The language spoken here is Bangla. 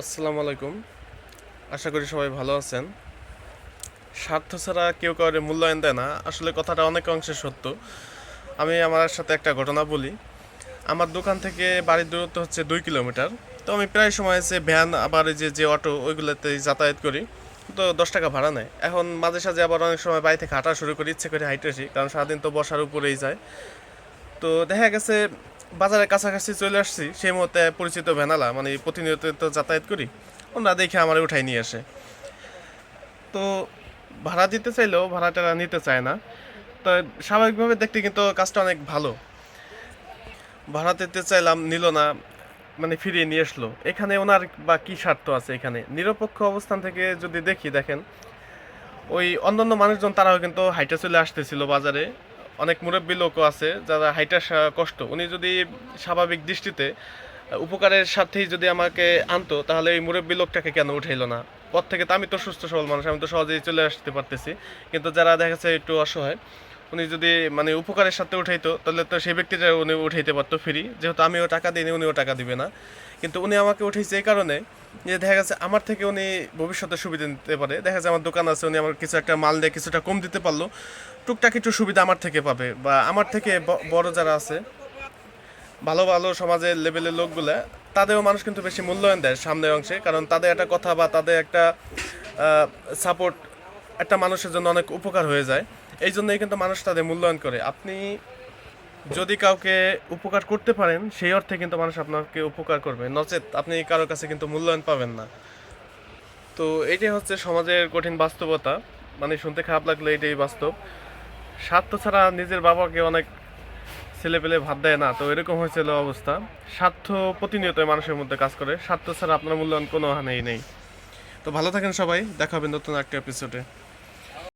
আসসালামু আলাইকুম। আশা করি সবাই ভালো আছেন। স্বার্থ ছাড়া কেউ কাউরে মূল্যায়ন দেয় না। আসলে কথাটা অনেক অংশে সত্য। আমি আমার সাথে একটা ঘটনা বলি। আমার দোকান থেকে বাড়ির দূরত্ব হচ্ছে দুই কিলোমিটার। তো আমি প্রায় সময় এসে ভ্যান, আবার যে যে অটো, ওইগুলোতে যাতায়াত করি। তো দশ টাকা ভাড়া নেয়। এখন মাঝে সাঝে আবার অনেক সময় বাড়ি থেকে হাঁটা শুরু করি, ইচ্ছে করে হাইটে আসি। কারণ সারাদিন তো বসার উপরেই যায়। তো দেখা গেছে বাজারের কাছাকাছি চলে আসছি, সেই মুহূর্তে পরিচিত ভ্যানালা মানে প্রতিনিয়ত তো যাতায়াত করি, ওনারা দেখে আমার উঠাই নিয়ে আসে। তো ভাড়া দিতে চাইলেও ভাড়াটা নিতে চায় না। তো স্বাভাবিকভাবে দেখতে কিন্তু কাজটা অনেক ভালো। ভাড়া দিতে চাইলাম, নিল না মানে ফিরিয়ে নিয়ে আসলো। এখানে ওনার বা কী স্বার্থ আছে এখানে? নিরপেক্ষ অবস্থান থেকে যদি দেখি, দেখেন, ওই অন্যান্য মানুষজন, তারাও কিন্তু হাইটে চলে আসতেছিল বাজারে। অনেক মুরব্বী লোকও আছে যারা হাইটার কষ্ট। উনি যদি স্বাভাবিক দৃষ্টিতে উপকারের সাথেই যদি আমাকে আনতো, তাহলে এই মুরব্বী লোকটাকে কেন উঠাইলো না? পর থেকে তো আমি তো সুস্থ, সবল মানুষ, আমি তো সহজেই চলে আসতে পারতেছি। কিন্তু যারা দেখা যাচ্ছে একটু অসহায়, উনি যদি মানে উপকারের সাথে উঠাইতো, তাহলে তো সেই ব্যক্তিটা উনি উঠাইতে পারতো ফ্রি যেহেতু আমিও টাকা দিইনি, উনিও টাকা দিবে না। কিন্তু উনি আমাকে উঠাইছে এই কারণে যে দেখা গেছে আমার থেকে উনি ভবিষ্যতে সুবিধা নিতে পারে। দেখা যাচ্ছে আমার দোকান আছে, উনি আমার কিছু একটা মাল দিয়ে কিছুটা কম দিতে পারল। টুকটাক একটু সুবিধা আমার থেকে পাবে বা আমার থেকে বড় যারা আছে, ভালো ভালো সমাজের লেভেলের লোকগুলা, তাদেরও মানুষ কিন্তু বেশি মূল্যায়ন দেয় সামনের অংশে। কারণ তাদের একটা কথা বা তাদের একটা সাপোর্ট একটা মানুষের জন্য অনেক উপকার হয়ে যায়। এই জন্যই কিন্তু মানুষ তাদের মূল্যায়ন করে। আপনি যদি কাউকে উপকার করতে পারেন, সেই অর্থে কিন্তু মানুষ আপনাকে উপকার করবে। নচেত আপনি কারোর কাছে কিন্তু মূল্যায়ন পাবেন না। তো এইটাই হচ্ছে সমাজের কঠিন বাস্তবতা। মানে শুনতে খারাপ লাগলে এটাই বাস্তব। স্বার্থ ছাড়া নিজের বাবাকে অনেক ছেলে পেলে ভাত দেয় না, তো এরকম হয়েছিল অবস্থা। স্বার্থ প্রতিনিয়ত মানুষের মধ্যে কাজ করে। স্বার্থ ছাড়া আপনার মূল্যায়ন কোনো হানেই নেই। তো ভালো থাকেন সবাই। দেখা হবে নতুন একটা এপিসোডে